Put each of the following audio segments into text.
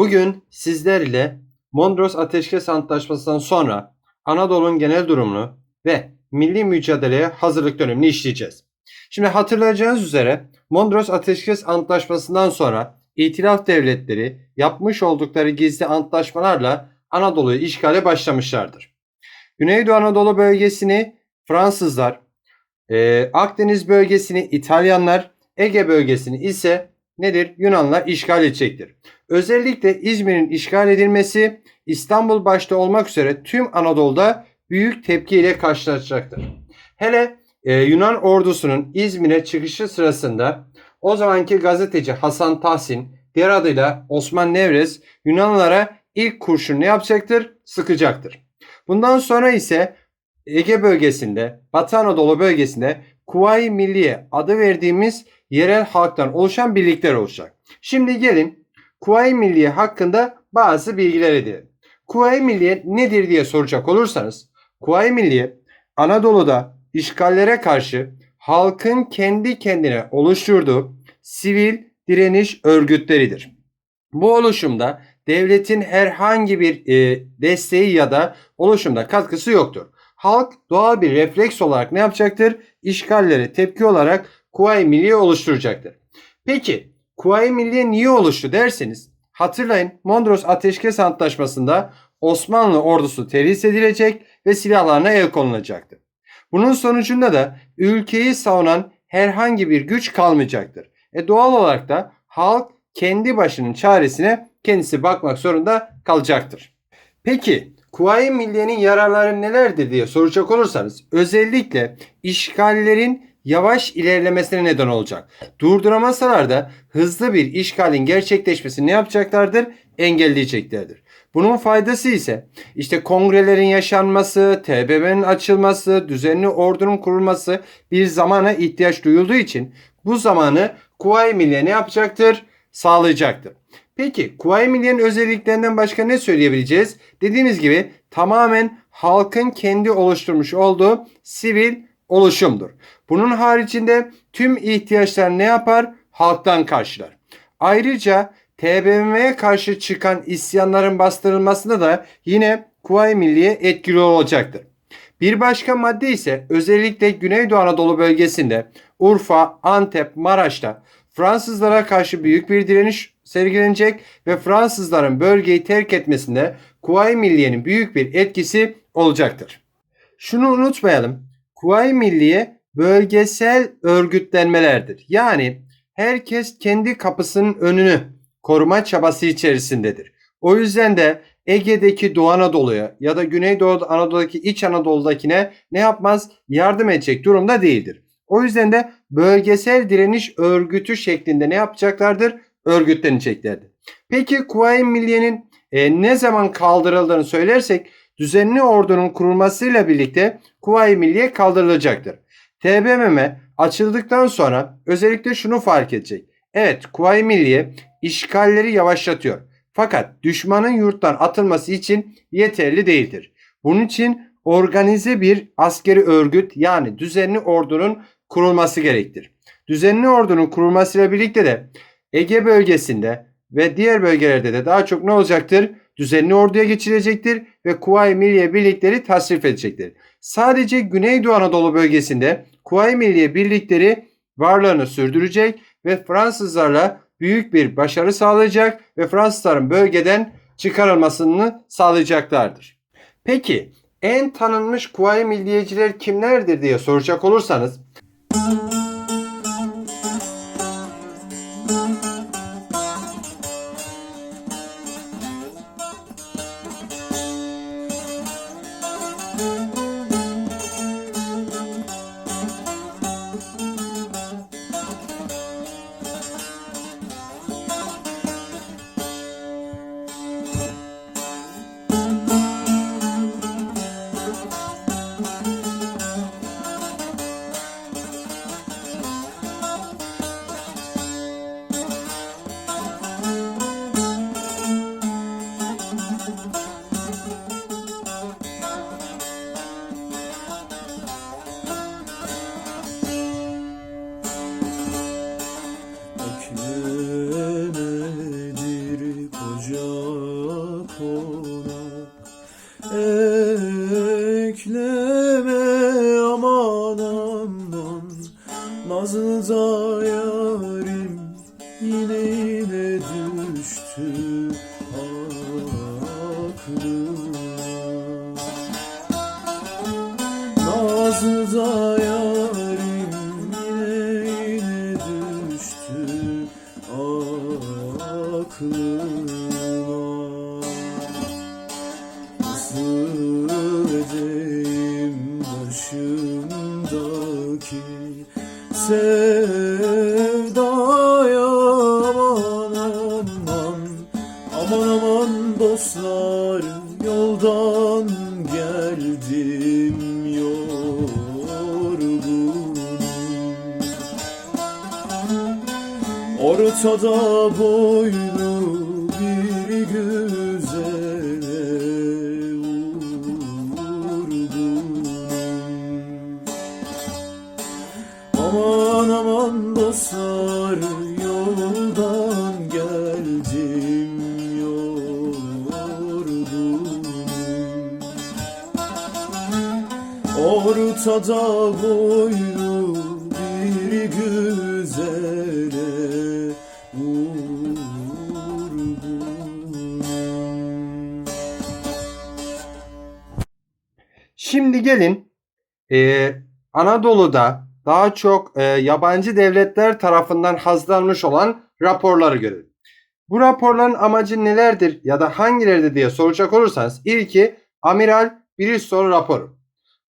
Bugün sizler ile Mondros Ateşkes Antlaşması'ndan sonra Anadolu'nun genel durumunu ve milli mücadeleye hazırlık dönemini işleyeceğiz. Şimdi hatırlayacağınız üzere Mondros Ateşkes Antlaşması'ndan sonra İtilaf devletleri yapmış oldukları gizli antlaşmalarla Anadolu'yu işgale başlamışlardır. Güneydoğu Anadolu bölgesini Fransızlar, Akdeniz bölgesini İtalyanlar, Ege bölgesini ise nedir? Yunanlar işgal edecektir. Özellikle İzmir'in işgal edilmesi İstanbul başta olmak üzere tüm Anadolu'da büyük tepkiyle karşılaşacaktır. Hele e, Yunan ordusunun İzmir'e çıkışı sırasında o zamanki gazeteci Hasan Tahsin, diğer adıyla Osman Nevrez Yunanlılara ilk kurşun ne yapacaktır? Sıkacaktır. Bundan sonra ise Ege bölgesinde, Batı Anadolu bölgesinde Kuvayi Milliye adı verdiğimiz yerel halktan oluşan birlikler olacak. Şimdi gelin Kuvayi Milliye hakkında bazı bilgiler edelim. Kuvayi Milliye nedir diye soracak olursanız, Kuvayi Milliye Anadolu'da işgallere karşı halkın kendi kendine oluşturduğu sivil direniş örgütleridir. Bu oluşumda devletin herhangi bir e, desteği ya da oluşumda katkısı yoktur. Halk doğal bir refleks olarak ne yapacaktır? İşgallere tepki olarak Kuvayi Milliye oluşturacaktır. Peki Kuvayi Milliye niye oluştu derseniz hatırlayın Mondros Ateşkes Antlaşması'nda Osmanlı ordusu terhis edilecek ve silahlarına el konulacaktı. Bunun sonucunda da ülkeyi savunan herhangi bir güç kalmayacaktır. E doğal olarak da halk kendi başının çaresine kendisi bakmak zorunda kalacaktır. Peki Kuvayi Milliye'nin yararları nelerdir diye soracak olursanız özellikle işgallerin yavaş ilerlemesine neden olacak. Durduramasalar da hızlı bir işgalin gerçekleşmesini ne yapacaklardır? Engelleyeceklerdir. Bunun faydası ise işte kongrelerin yaşanması, TBMM'nin açılması, düzenli ordunun kurulması bir zamana ihtiyaç duyulduğu için bu zamanı Kuvayi Milliye ne yapacaktır? Sağlayacaktır. Peki Kuvayi Milliye'nin özelliklerinden başka ne söyleyebileceğiz? Dediğimiz gibi tamamen halkın kendi oluşturmuş olduğu sivil oluşumdur. Bunun haricinde tüm ihtiyaçlar ne yapar? Halktan karşılar. Ayrıca TBMM'ye karşı çıkan isyanların bastırılmasında da yine Kuvayi Milliye etkili olacaktır. Bir başka madde ise özellikle Güneydoğu Anadolu bölgesinde Urfa, Antep, Maraş'ta Fransızlara karşı büyük bir direniş sergilenecek ve Fransızların bölgeyi terk etmesinde Kuvayi Milliye'nin büyük bir etkisi olacaktır. Şunu unutmayalım. Kuvayi Milliye bölgesel örgütlenmelerdir. Yani herkes kendi kapısının önünü koruma çabası içerisindedir. O yüzden de Ege'deki Doğu Anadolu'ya ya da Güneydoğu Anadolu'daki İç Anadolu'dakine ne yapmaz? Yardım edecek durumda değildir. O yüzden de bölgesel direniş örgütü şeklinde ne yapacaklardır? Örgütleneceklerdir. Peki Kuvayi Milliye'nin e, ne zaman kaldırıldığını söylersek düzenli ordunun kurulmasıyla birlikte Kuvayi Milliye kaldırılacaktır. TBMM açıldıktan sonra özellikle şunu fark edecek. Evet Kuvayi Milliye işgalleri yavaşlatıyor. Fakat düşmanın yurttan atılması için yeterli değildir. Bunun için organize bir askeri örgüt yani düzenli ordunun kurulması gerektir. Düzenli ordunun kurulmasıyla birlikte de Ege bölgesinde ve diğer bölgelerde de daha çok ne olacaktır? Düzenli orduya geçilecektir ve Kuvayi Milliye birlikleri tasrif edecektir. Sadece Güneydoğu Anadolu bölgesinde Kuvayi Milliye birlikleri varlığını sürdürecek ve Fransızlarla büyük bir başarı sağlayacak ve Fransızların bölgeden çıkarılmasını sağlayacaklardır. Peki en tanınmış Kuvayi Milliyeciler kimlerdir diye soracak olursanız Nazlı Nazlı da düştü aklıma. Nasıl başımdaki sevdaya aman aman Aman aman dostlar yoldan geldim yorgunum. Ortada boylu bir güzele vurdum Aman aman dostlar yoldan Ortada boylu bir güzele Şimdi gelin e, Anadolu'da daha çok e, yabancı devletler tarafından hazırlanmış olan raporları görelim. Bu raporların amacı nelerdir ya da hangileridir diye soracak olursanız ilki Amiral Bristol raporu.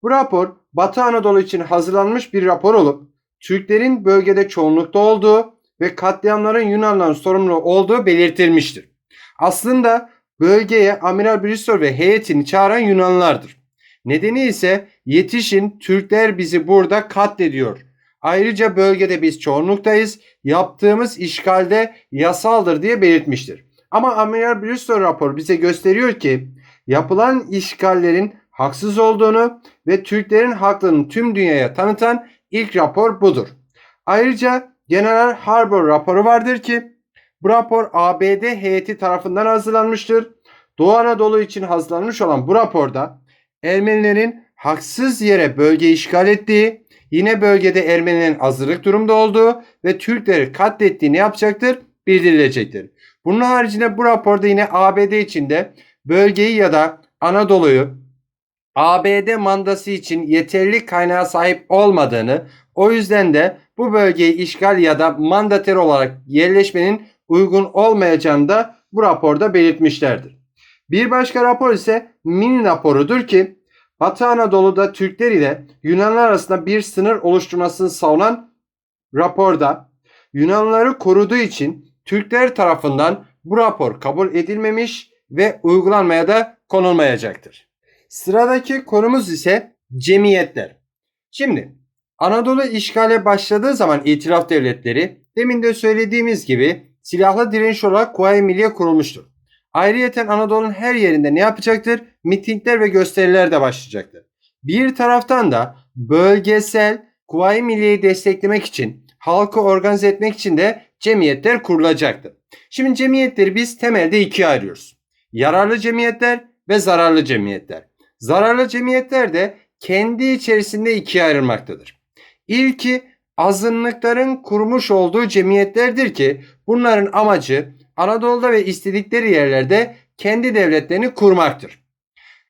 Bu rapor Batı Anadolu için hazırlanmış bir rapor olup Türklerin bölgede çoğunlukta olduğu ve katliamların Yunan'dan sorumlu olduğu belirtilmiştir. Aslında bölgeye Amiral Bristol ve heyetini çağıran Yunanlılardır. Nedeni ise yetişin Türkler bizi burada katlediyor. Ayrıca bölgede biz çoğunluktayız. Yaptığımız işgalde yasaldır diye belirtmiştir. Ama Amiral Bristol raporu bize gösteriyor ki yapılan işgallerin haksız olduğunu ve Türklerin haklarını tüm dünyaya tanıtan ilk rapor budur. Ayrıca General Harbor raporu vardır ki bu rapor ABD heyeti tarafından hazırlanmıştır. Doğu Anadolu için hazırlanmış olan bu raporda Ermenilerin haksız yere bölge işgal ettiği, yine bölgede Ermenilerin azınlık durumda olduğu ve Türkleri katlettiğini yapacaktır, bildirilecektir. Bunun haricinde bu raporda yine ABD içinde bölgeyi ya da Anadolu'yu ABD mandası için yeterli kaynağa sahip olmadığını, o yüzden de bu bölgeyi işgal ya da mandater olarak yerleşmenin uygun olmayacağını da bu raporda belirtmişlerdir. Bir başka rapor ise Min raporudur ki Batı Anadolu'da Türkler ile Yunanlar arasında bir sınır oluşturmasını savunan raporda Yunanlıları koruduğu için Türkler tarafından bu rapor kabul edilmemiş ve uygulanmaya da konulmayacaktır. Sıradaki konumuz ise cemiyetler. Şimdi Anadolu işgale başladığı zaman itiraf devletleri demin de söylediğimiz gibi silahlı direniş olarak Kuvayi Milliye kurulmuştur. Ayrıyeten Anadolu'nun her yerinde ne yapacaktır? Mitingler ve gösteriler de başlayacaktır. Bir taraftan da bölgesel Kuvayi Milliye'yi desteklemek için, halkı organize etmek için de cemiyetler kurulacaktır. Şimdi cemiyetleri biz temelde ikiye ayırıyoruz. Yararlı cemiyetler ve zararlı cemiyetler. Zararlı cemiyetler de kendi içerisinde ikiye ayrılmaktadır. İlki azınlıkların kurmuş olduğu cemiyetlerdir ki bunların amacı Anadolu'da ve istedikleri yerlerde kendi devletlerini kurmaktır.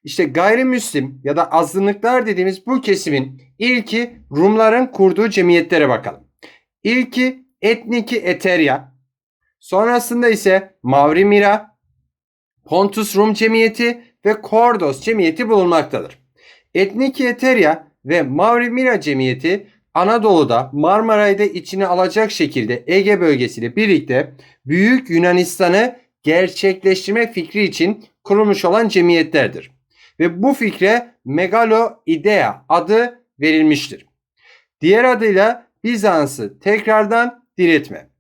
İşte gayrimüslim ya da azınlıklar dediğimiz bu kesimin ilki Rumların kurduğu cemiyetlere bakalım. İlki Etniki Eterya, sonrasında ise Mavri Mira, Pontus Rum Cemiyeti ve Kordos Cemiyeti bulunmaktadır. Etniki Eterya ve Mavri Mira Cemiyeti Anadolu'da Marmaray'ı da içine alacak şekilde Ege bölgesiyle birlikte Büyük Yunanistan'ı gerçekleştirme fikri için kurulmuş olan cemiyetlerdir. Ve bu fikre Megalo Idea adı verilmiştir. Diğer adıyla Bizans'ı tekrardan diriltme.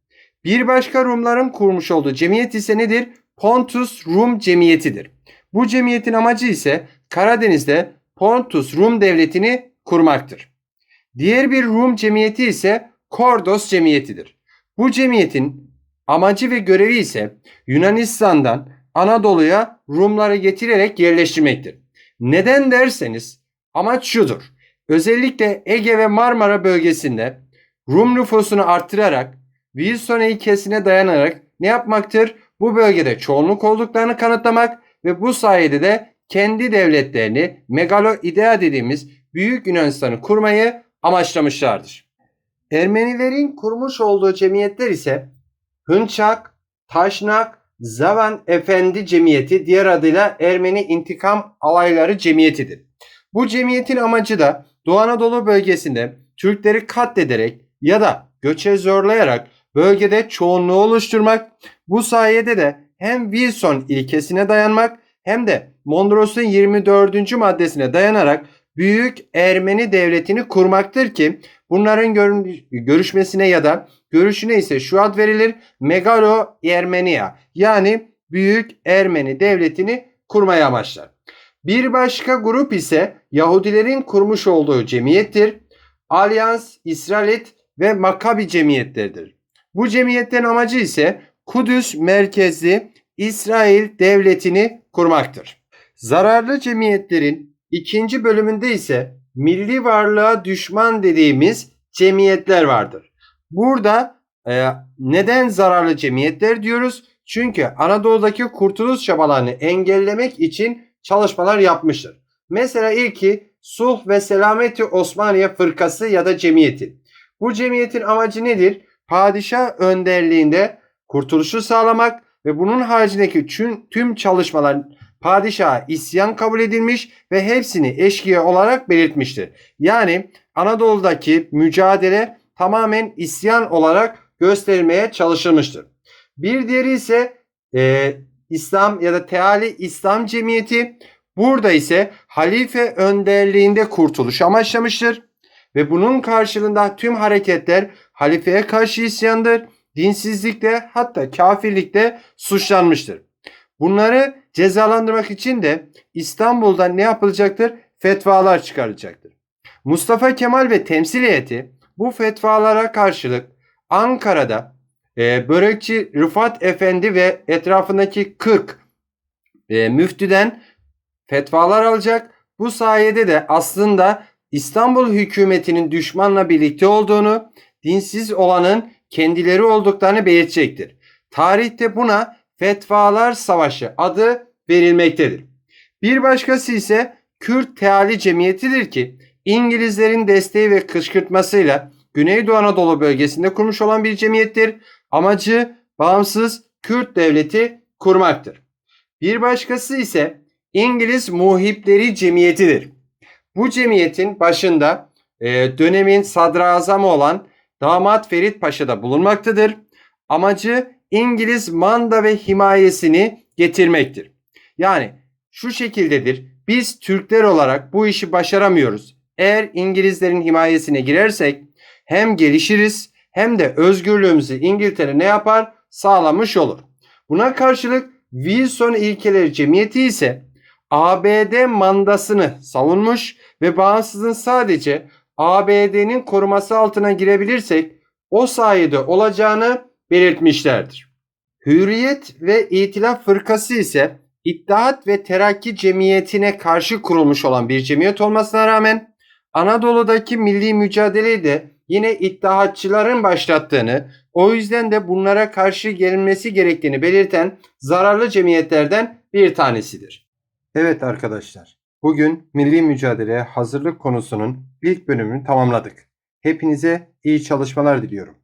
Bir başka Rumların kurmuş olduğu cemiyet ise nedir? Pontus Rum Cemiyetidir. Bu cemiyetin amacı ise Karadeniz'de Pontus Rum devletini kurmaktır. Diğer bir Rum cemiyeti ise Kordos cemiyetidir. Bu cemiyetin amacı ve görevi ise Yunanistan'dan Anadolu'ya Rumları getirerek yerleştirmektir. Neden derseniz amaç şudur. Özellikle Ege ve Marmara bölgesinde Rum nüfusunu arttırarak Wilson ilkesine dayanarak ne yapmaktır? Bu bölgede çoğunluk olduklarını kanıtlamak ve bu sayede de kendi devletlerini megalo idea dediğimiz Büyük Yunanistan'ı kurmayı amaçlamışlardır. Ermenilerin kurmuş olduğu cemiyetler ise Hınçak, Taşnak, Zavan Efendi Cemiyeti diğer adıyla Ermeni İntikam Alayları Cemiyetidir. Bu cemiyetin amacı da Doğu Anadolu bölgesinde Türkleri katlederek ya da göçe zorlayarak bölgede çoğunluğu oluşturmak, bu sayede de hem Wilson ilkesine dayanmak hem de Mondros'un 24. maddesine dayanarak Büyük Ermeni Devleti'ni kurmaktır ki bunların gör- görüşmesine ya da görüşüne ise şu ad verilir Megalo Ermenia yani Büyük Ermeni Devleti'ni kurmaya amaçlar. Bir başka grup ise Yahudilerin kurmuş olduğu cemiyettir. Alyans, İsraelit ve Makabi cemiyetleridir. Bu cemiyetlerin amacı ise Kudüs merkezli İsrail devletini kurmaktır. Zararlı cemiyetlerin ikinci bölümünde ise milli varlığa düşman dediğimiz cemiyetler vardır. Burada e, neden zararlı cemiyetler diyoruz? Çünkü Anadolu'daki kurtuluş çabalarını engellemek için çalışmalar yapmıştır. Mesela ilki Sulh ve Selameti Osmaniye Fırkası ya da cemiyeti. Bu cemiyetin amacı nedir? Padişah önderliğinde kurtuluşu sağlamak ve bunun haricindeki tüm, tüm çalışmalar padişaha isyan kabul edilmiş ve hepsini eşkıya olarak belirtmiştir. Yani Anadolu'daki mücadele tamamen isyan olarak gösterilmeye çalışılmıştır. Bir diğeri ise e, İslam ya da Teali İslam Cemiyeti. Burada ise halife önderliğinde kurtuluş amaçlamıştır. Ve bunun karşılığında tüm hareketler halifeye karşı isyandır. Dinsizlikte hatta kafirlikte suçlanmıştır. Bunları cezalandırmak için de İstanbul'da ne yapılacaktır? Fetvalar çıkarılacaktır. Mustafa Kemal ve temsil heyeti bu fetvalara karşılık Ankara'da e, börekçi Rıfat Efendi ve etrafındaki 40 e, müftüden fetvalar alacak. Bu sayede de aslında İstanbul hükümetinin düşmanla birlikte olduğunu, dinsiz olanın kendileri olduklarını belirtecektir. Tarihte buna Fetvalar Savaşı adı verilmektedir. Bir başkası ise Kürt Teali Cemiyeti'dir ki İngilizlerin desteği ve kışkırtmasıyla Güneydoğu Anadolu bölgesinde kurmuş olan bir cemiyettir. Amacı bağımsız Kürt devleti kurmaktır. Bir başkası ise İngiliz Muhipleri Cemiyeti'dir. Bu cemiyetin başında e, dönemin sadrazamı olan Damat Ferit Paşa da bulunmaktadır. Amacı İngiliz manda ve himayesini getirmektir. Yani şu şekildedir. Biz Türkler olarak bu işi başaramıyoruz. Eğer İngilizlerin himayesine girersek hem gelişiriz hem de özgürlüğümüzü İngiltere ne yapar? Sağlamış olur. Buna karşılık Wilson İlkeleri Cemiyeti ise ABD mandasını savunmuş ve bağımsızlığın sadece ABD'nin koruması altına girebilirsek o sayede olacağını belirtmişlerdir. Hürriyet ve İtilaf Fırkası ise İttihat ve Terakki Cemiyeti'ne karşı kurulmuş olan bir cemiyet olmasına rağmen Anadolu'daki milli mücadeleyi de yine İttihatçıların başlattığını, o yüzden de bunlara karşı gelinmesi gerektiğini belirten zararlı cemiyetlerden bir tanesidir. Evet arkadaşlar, bugün milli mücadeleye hazırlık konusunun ilk bölümünü tamamladık. Hepinize iyi çalışmalar diliyorum.